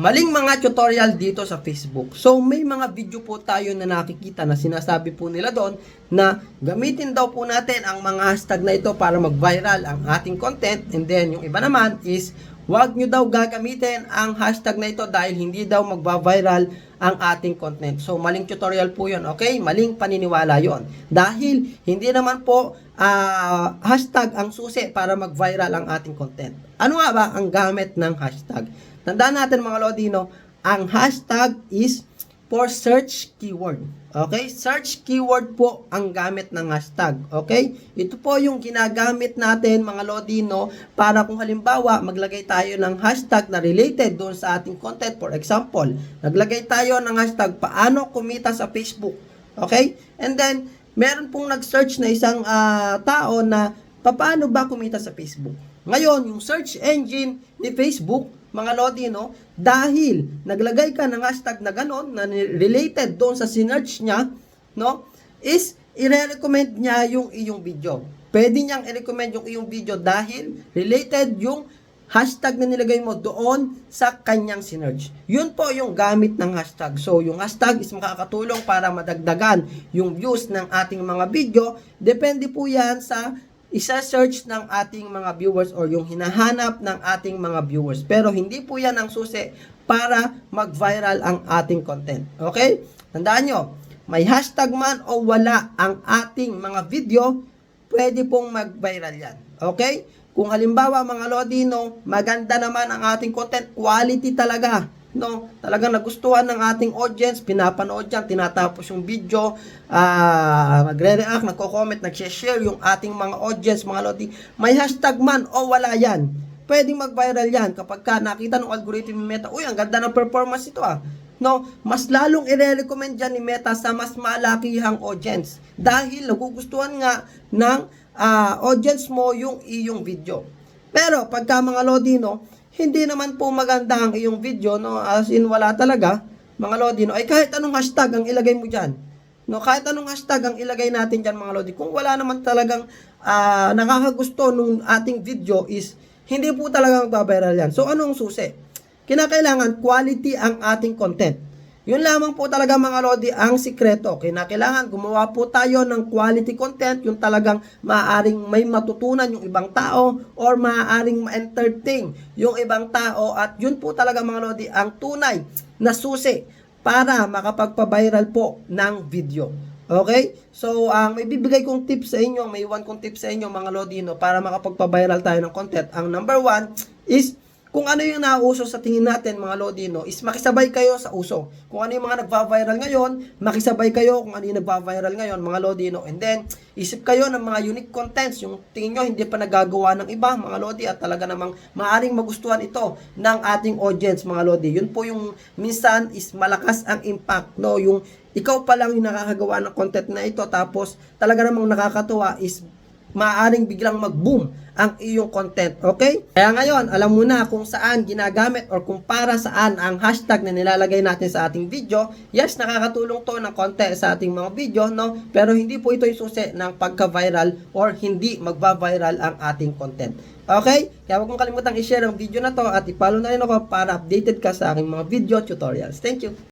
Maling mga tutorial dito sa Facebook. So, may mga video po tayo na nakikita na sinasabi po nila doon na gamitin daw po natin ang mga hashtag na ito para mag-viral ang ating content. And then, yung iba naman is, wag nyo daw gagamitin ang hashtag na ito dahil hindi daw magba-viral ang ating content. So, maling tutorial po yun, okay? Maling paniniwala yon Dahil, hindi naman po ah, hashtag ang susi para mag-viral ang ating content. Ano nga ba ang gamit ng hashtag? Tandaan natin mga Lodino, ang hashtag is for search keyword. Okay? Search keyword po ang gamit ng hashtag. Okay? Ito po yung ginagamit natin mga Lodino para kung halimbawa maglagay tayo ng hashtag na related doon sa ating content. For example, naglagay tayo ng hashtag paano kumita sa Facebook. Okay? And then, meron pong nag-search na isang ah, tao na paano ba kumita sa Facebook. Ngayon, yung search engine ni Facebook, mga Lodi, no? Dahil naglagay ka ng hashtag na ganon, na related doon sa sinearch niya, no? Is, i-recommend niya yung iyong video. Pwede niyang i-recommend yung iyong video dahil related yung hashtag na nilagay mo doon sa kanyang sinearch. Yun po yung gamit ng hashtag. So, yung hashtag is makakatulong para madagdagan yung views ng ating mga video. Depende po yan sa isa-search ng ating mga viewers or yung hinahanap ng ating mga viewers. Pero hindi po yan ang susi para mag-viral ang ating content. Okay? Tandaan nyo, may hashtag man o wala ang ating mga video, pwede pong mag-viral yan. Okay? Kung halimbawa mga Lodino, maganda naman ang ating content, quality talaga. No, talagang nagustuhan ng ating audience, pinapanood yan, tinatapos yung video, ah nagre-react, nagko-comment, nag-share yung ating mga audience, mga Lodi. May hashtag man o wala yan. Pwedeng mag-viral yan kapag ka nakita ng algorithm ni Meta, uy, ang ganda ng performance ito ah. No, mas lalong i-recommend dyan ni Meta sa mas malakihang audience. Dahil nagugustuhan nga ng ah, audience mo yung iyong video. Pero pagka mga Lodino, hindi naman po maganda ang iyong video, no? As in, wala talaga, mga Lodino, ay kahit anong hashtag ang ilagay mo dyan. No, kahit anong hashtag ang ilagay natin dyan, mga Lodi. Kung wala naman talagang ah, nakakagusto nung ating video is, hindi po talaga magbabiral yan. So, anong susi? Kinakailangan quality ang ating content. Yun lamang po talaga mga Lodi ang sikreto. Kinakailangan gumawa po tayo ng quality content, yung talagang maaaring may matutunan yung ibang tao or maaaring ma-entertain yung ibang tao at yun po talaga mga Lodi ang tunay na susi para makapagpa-viral po ng video. Okay? So, ang may bibigay kong tips sa inyo, may iwan kong tips sa inyo mga Lodino para makapagpa-viral tayo ng content. Ang number one is kung ano yung nauso sa tingin natin mga Lodino is makisabay kayo sa uso. Kung ano yung mga nagva-viral ngayon, makisabay kayo kung ano yung nagva-viral ngayon mga Lodino. And then, isip kayo ng mga unique contents, yung tingin nyo hindi pa nagagawa ng iba mga Lodi at talaga namang maaring magustuhan ito ng ating audience mga Lodi. Yun po yung minsan is malakas ang impact, no? Yung ikaw pa lang yung nakakagawa ng content na ito tapos talaga namang nakakatuwa is maaaring biglang mag-boom ang iyong content, okay? Kaya ngayon, alam mo na kung saan ginagamit or kung para saan ang hashtag na nilalagay natin sa ating video. Yes, nakakatulong to ng konti sa ating mga video, no? Pero hindi po ito yung susi ng pagka-viral or hindi magba-viral ang ating content. Okay? Kaya huwag mong kalimutang i-share ang video na to at i-follow na rin ako para updated ka sa aking mga video tutorials. Thank you!